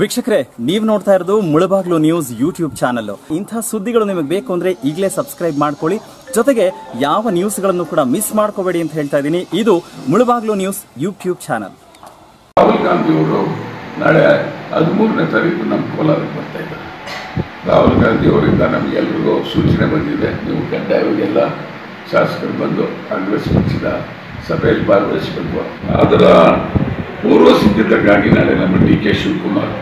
ವೀಕ್ಷಕರೇ, ನೀವು ನೋಡ್ತಾ ಇರೋದು ಮುಳಬಾಗ್ಲು ನ್ಯೂಸ್ ಯೂಟ್ಯೂಬ್ ಚಾನಲ್ ಇಂಥ ಸುದ್ದಿಗಳು ನಿಮಗೆ ಬೇಕು ಅಂದ್ರೆ ಈಗಲೇ ಸಬ್ಸ್ಕ್ರೈಬ್ ಮಾಡ್ಕೊಳ್ಳಿ. ಜೊತೆಗೆ ಯಾವ ನ್ಯೂಸ್ಗಳನ್ನು ಕೂಡ ಮಿಸ್ ಮಾಡ್ಕೋಬೇಡಿ ಅಂತ ಹೇಳ್ತಾ ಇದ್ದೀನಿ. ಇದು Mulbagal news YouTube channel. Rahul Gandhi ಅವರು ನಾಳೆ ಹದಿಮೂರನೇ ತಾರೀಕು ನಮ್ಮ ಕೋಲಾರಕ್ಕೆ ಬರ್ತಾ ಇದ್ದಾರೆ. ರಾಹುಲ್ ಗಾಂಧಿ ಅವರಿಂದ ನಮಗೆಲ್ರಿಗೂ ಸೂಚನೆ ಬಂದಿದೆ. ನೀವು ಕಡ್ಡಾಯವಾಗಿ ಎಲ್ಲ ಶಾಸಕರು ಬಂದು ಕಾಂಗ್ರೆಸ್ ಪಕ್ಷದ ಸಭೆಯಲ್ಲಿ ಭಾಗವಹಿಸಬೇಕು. ಅದರ ಪೂರ್ವ ಸಿದ್ಧತೆಗಾಗಿ ನಾಳೆ ನಮ್ಮ D K Shivakumar.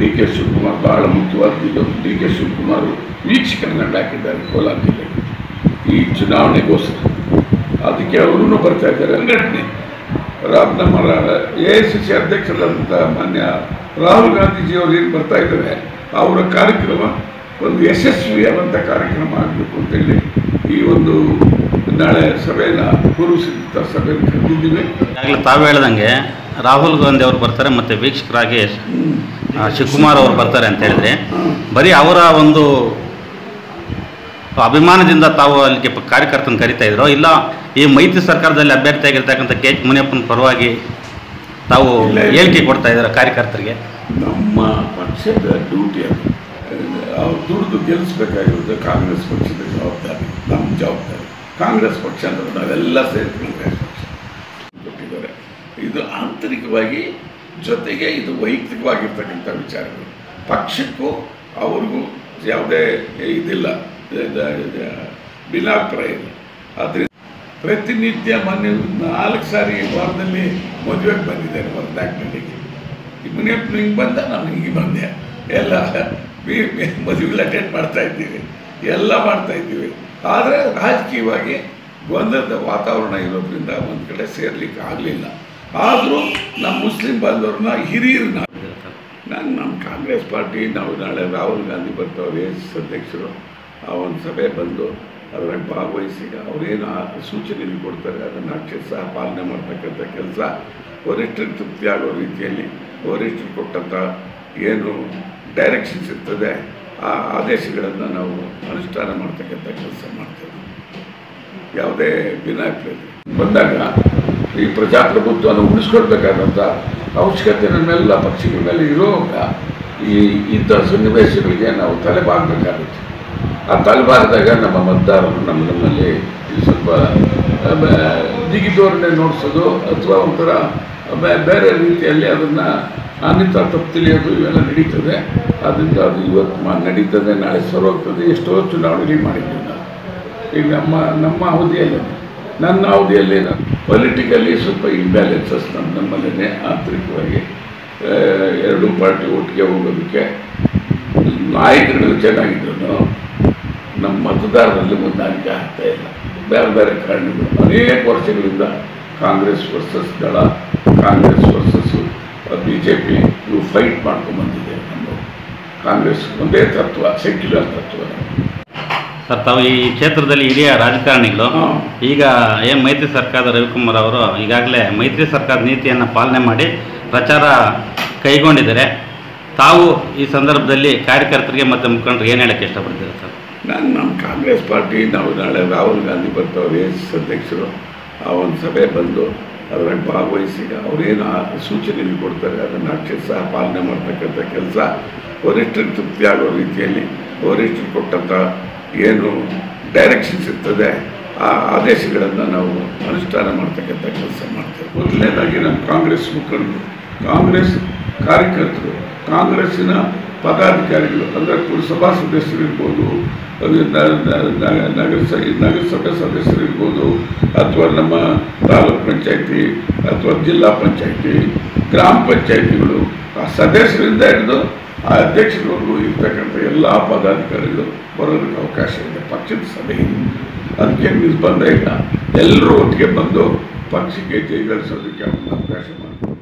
D K Shivakumar ಬಹಳ ಮುಖ್ಯವಾದ್ದು ಡಿ ಕೆ ಶಿವಕುಮಾರ್ ವೀಕ್ಷಕರನ್ನ ಹಾಕಿದ್ದಾರೆ ಕೋಲಾರ ಜಿಲ್ಲೆಗೆ ಈ ಚುನಾವಣೆಗೋಸ್ಕರ. ಅದಕ್ಕೆ ಅವರೂ ಬರ್ತಾ ಇದ್ದಾರೆ. ಸಂಘಟನೆ. ರಾಮ್ ನಮ್ಮ ಎ ಐ ಸಿ ಸಿ ಅಧ್ಯಕ್ಷರಾದಂಥ ಮಾನ್ಯ ರಾಹುಲ್ ಗಾಂಧೀಜಿಯವರು ಏನು ಬರ್ತಾ ಇದ್ದಾರೆ. ಅವರ ಕಾರ್ಯಕ್ರಮ ಒಂದು ಯಶಸ್ವಿಯಾದಂಥ ಕಾರ್ಯಕ್ರಮ ಆಗಬೇಕು ಅಂತೇಳಿ ಈ ಒಂದು ನಾಳೆ ಸಭೆಯನ್ನು ಪೂರ್ವ ಸಿದ್ಧತಾ ಸಭೆಯನ್ನು ಕರೆದಿದ್ದೀವಿ ಈಗಾಗಲೇ ತಾವು ಹೇಳ್ದಂಗೆ ರಾಹುಲ್ ಗಾಂಧಿ ಅವರು ಬರ್ತಾರೆ ಮತ್ತು ವೀಕ್ಷಕರಾಗಿ ಶಿವಕುಮಾರ್ ಅವರು ಬರ್ತಾರೆ ಅಂತ ಹೇಳಿದ್ರೆ ಬರೀ ಅವರ ಒಂದು ಅಭಿಮಾನದಿಂದ ತಾವು ಅಲ್ಲಿಗೆ ಕಾರ್ಯಕರ್ತನ ಕರಿತಾ ಇದ್ರು ಇಲ್ಲ ಈ ಮೈತ್ರಿ ಸರ್ಕಾರದಲ್ಲಿ ಅಭ್ಯರ್ಥಿಯಾಗಿರ್ತಕ್ಕಂಥ ಕೆ ಎಚ್ ಮುನಿಯಪ್ಪನ ಪರವಾಗಿ ತಾವು. ಹೇಳಿಕೆ ಕೊಡ್ತಾ ಇದ್ದಾರೆ ಕಾರ್ಯಕರ್ತರಿಗೆ? ನಮ್ಮ ಪಕ್ಷದ ಡ್ಯೂಟಿ ಅದು. ದುಡಿದು ಗೆಲ್ಲಿಸ್ಬೇಕಾಗಿರೋದು ಕಾಂಗ್ರೆಸ್ ಪಕ್ಷದ ಜವಾಬ್ದಾರಿ ನಮ್ಮ ಜವಾಬ್ದಾರಿ. ಕಾಂಗ್ರೆಸ್ ಪಕ್ಷ ಅಂದರೆ ನಾವೆಲ್ಲ ಸೇರಿ ಕಾಂಗ್ರೆಸ್ ಇದು ಆಂತರಿಕವಾಗಿ ಜೊತೆಗೆ ಇದು ವೈಯಕ್ತಿಕವಾಗಿರ್ತಕ್ಕಂಥ ವಿಚಾರಗಳು. ಪಕ್ಷಕ್ಕೂ ಅವ್ರಿಗೂ ಯಾವುದೇ ಇದಿಲ್ಲ. ಇದ- ಇದ- ಭಿನ್ನಾಭಿಪ್ರಾಯ ಇಲ್ಲ. ಆದ್ದರಿಂದ ಪ್ರತಿನಿತ್ಯ ಮೊನ್ನೆ ನಾಲ್ಕು ಸಾರಿ ವಾರದಲ್ಲಿ ಮದುವೆಗೆ ಒಂದು ಈ ಇಮ್ಮನೆ ಹಿಂಗೆ ಬಂದ, ನಾನು ಹಿಂಗೆ ಬಂದೆ. ಎಲ್ಲ, ಮದುವೆಗಳು ಅಟೆಂಡ್ ಮಾಡ್ತಾ ಇದ್ದೀವಿ. ಎಲ್ಲ ಮಾಡ್ತಾ ಇದ್ದೀವಿ. ಆದರೆ ರಾಜಕೀಯವಾಗಿ ಗೊಂದಲದ ವಾತಾವರಣ ಇರೋದ್ರಿಂದ ಒಂದು ಕಡೆ ಸೇರ್ಲಿಕ್ಕೆ ಆಗಲಿಲ್ಲ. ಆದರೂ ನಮ್ಮ ಮುಸ್ಲಿಂ ಬಾಂಧವ್ರನ್ನ ಹಿರಿಯರನ್ನ ನಾನು ನಮ್ಮ ಕಾಂಗ್ರೆಸ್ ಪಾರ್ಟಿ ನಾವು ನಾಳೆ ರಾಹುಲ್ ಗಾಂಧಿ ಬರ್ತಾವ್ರೆ ಎಸ್ ಅಧ್ಯಕ್ಷರು, ಆ ಒಂದು ಸಭೆ ಬಂದು ಅದರಾಗ ಭಾಗವಹಿಸಿ ಅವರೇನು ಸೂಚನೆ ಕೊಡ್ತಾರೆ, ಅದನ್ನು ಸಹ ಪಾಲನೆ ಮಾಡ್ತಕ್ಕಂಥ ಕೆಲಸ ವರಿಷ್ಠರಿಗೆ ತೃಪ್ತಿಯಾಗೋ ರೀತಿಯಲ್ಲಿ ವರಿಷ್ಠರು ಕೊಟ್ಟಂಥ ಏನು ಡೈರೆಕ್ಷನ್ಸ್ ಇರ್ತದೆ ಆ ಆದೇಶಗಳನ್ನು ನಾವು ಅನುಷ್ಠಾನ ಮಾಡ್ತಕ್ಕಂಥ ಕೆಲಸ ಮಾಡ್ತೇವೆ ಯಾವುದೇ ಭಿನ್ನಾಭಿಪ್ರಾಯ. ಬಂದಾಗ ಈ ಪ್ರಜಾಪ್ರಭುತ್ವವನ್ನು ಉಳಿಸ್ಕೊಳ್ಬೇಕಾದಂಥ ಅವಶ್ಯಕತೆ ನಮ್ಮೆಲ್ಲ ಪಕ್ಷಗಳ ಮೇಲೆ ಇರುವಾಗ ಈ ಇಂಥ ಸನ್ನಿವೇಶಗಳಿಗೆ ನಾವು ತಲೆಬಾಗಬೇಕಾಗುತ್ತೆ ಆ ತಲೆಬಾಗದಾಗ ನಮ್ಮ ಮತದಾರರು ನಮ್ಮ ನಮ್ಮಲ್ಲಿ ಸ್ವಲ್ಪ ಜಿಗಿ ಧೋರಣೆ ನೋಡಿಸೋದು ಅಥವಾ ಒಂಥರ ಬೇರೆ ರೀತಿಯಲ್ಲಿ ಅದನ್ನು ಅನ್ಯತಾ ತಪ್ಪು ತಿಳಿಯೋದು ಇವೆಲ್ಲ ನಡೀತದೆ. ಅದರಿಂದ ಅದು ಇವತ್ತು ನಡೀತದೆ, ನಾಳೆ ಸರೋಗ್ತದೆ ಎಷ್ಟೋ ಚುನಾವಣೆಗಳು ಮಾಡಿದ್ದೀವಿ ನಾವು. ಈಗ ನಮ್ಮ ನಮ್ಮ ಅವಧಿಯಲ್ಲಿ. ನನ್ನ ಅವಧಿಯಲ್ಲಿ ಪೊಲಿಟಿಕಲಿ ಸ್ವಲ್ಪ ಇಂಬ್ಯಾಲೆನ್ಸಸ್ ನಮ್ಮ ನಮ್ಮಲ್ಲೇ ಆಂತರಿಕವಾಗಿ ಎರಡು ಪಾರ್ಟಿ ಒಟ್ಟಿಗೆ ಹೋಗೋದಕ್ಕೆ ನಾಯಕರುಗಳು ಚೆನ್ನಾಗಿದ್ರು ನಮ್ಮ ಮತದಾರರಲ್ಲಿ ಹೊಂದಾಣಿಕೆ ಆಗ್ತಾ ಇಲ್ಲ. ಬೇರೆ ಬೇರೆ ಕಾರಣಗಳು. ಅನೇಕ ವರ್ಷಗಳಿಂದ Congress versus Dal, Congress versus B J P ಇವು ಫೈಟ್ ಮಾಡ್ಕೊಂಡ್ಬಂದಿದೆ ನಮ್ಮ ಕಾಂಗ್ರೆಸ್ ಒಂದೇ ತತ್ವ ಸೆಕ್ಯುಲರ್ ತತ್ವ. ಸರ್ ತಾವು ಈ ಕ್ಷೇತ್ರದಲ್ಲಿ ಹಿರಿಯ ರಾಜಕಾರಣಿಗಳು. ಈಗ ಏನು ಮೈತ್ರಿ ಸರ್ಕಾರದ ರವಿಕುಮಾರ್ ಅವರು ಈಗಾಗಲೇ ಮೈತ್ರಿ ಸರ್ಕಾರದ ನೀತಿಯನ್ನು ಪಾಲನೆ ಮಾಡಿ ಪ್ರಚಾರ ಕೈಗೊಂಡಿದ್ದಾರೆ. ತಾವು ಈ ಸಂದರ್ಭದಲ್ಲಿ ಕಾರ್ಯಕರ್ತರಿಗೆ ಮತ್ತು ಮುಖಂಡರಿಗೆ ಏನು ಹೇಳಕ್ಕೆ ಇಷ್ಟಪಡ್ತೀರಾ ಸರ್? ನಾನು ನಮ್ಮ ಕಾಂಗ್ರೆಸ್ ಪಾರ್ಟಿ ನಾವು ನಾಳೆ ರಾಹುಲ್ ಗಾಂಧಿ ಬರ್ತಾವ್ರೆ ಎಸ್ ಅಧ್ಯಕ್ಷರು. ಆ ಒಂದು ಸಭೆ ಬಂದು ಅದರಲ್ಲಿ ಭಾಗವಹಿಸಿ ಅವರೇನು ಆ ಕೊಡ್ತಾರೆ, ಅದನ್ನು ಅಕ್ಷರಸ ಪಾಲನೆ ಮಾಡ್ತಕ್ಕಂಥ ಕೆಲಸ ವರಿಷ್ಠರಿಗೆ ತೃಪ್ತಿ ಆಗೋ ರೀತಿಯಲ್ಲಿ ವರಿಷ್ಠರು ಕೊಟ್ಟಂಥ ಏನು ಡೈರೆಕ್ಷನ್ಸ್ ಇರ್ತದೆ, ಆ ಆದೇಶಗಳನ್ನು ನಾವು ಅನುಷ್ಠಾನ ಮಾಡ್ತಕ್ಕಂಥ ಕೆಲಸ ಮಾಡ್ತೇವೆ. ಮೊದಲನೇದಾಗಿ ನಮ್ಮ ಕಾಂಗ್ರೆಸ್ ಮುಖಂಡರು. ಕಾಂಗ್ರೆಸ್ ಕಾರ್ಯಕರ್ತರು, ಕಾಂಗ್ರೆಸ್ಸಿನ ಪದಾಧಿಕಾರಿಗಳು, ಅಂದರೆ ಪುರಸಭಾ ಸದಸ್ಯರಿರ್ಬೋದು ನಗರಸಭೆ ನಗರಸಭಾ ನಗರಸ, ನಗರಸಭೆ ಸದಸ್ಯರಿರ್ಬೋದು, ಅಥವಾ ನಮ್ಮ ತಾಲೂಕ್ ಪಂಚಾಯಿತಿ, ಅಥವಾ ಜಿಲ್ಲಾ ಪಂಚಾಯಿತಿ, ಗ್ರಾಮ ಪಂಚಾಯಿತಿಗಳು, ಆ ಸದಸ್ಯರಿಂದ ಹಿಡಿದು ಆ ಅಧ್ಯಕ್ಷರವರೆಗೂ ಇರ್ತಕ್ಕಂಥ ಎಲ್ಲ ಪದಾಧಿಕಾರಿಗಳು ಬರೋದಕ್ಕೆ ಅವಕಾಶ ಇದೆ. ಪಕ್ಷದ ಸಭೆ. ಅದಕ್ಕೆ ನಿರ್ಬಂಧ ಇಲ್ಲ. ಎಲ್ಲರೂ ಒಟ್ಟಿಗೆ ಬಂದು ಪಕ್ಷಕ್ಕೆ ಜಯಗಳಿಸೋದಕ್ಕೆ ಅವಕಾಶ ಮಾಡ್ತಾರೆ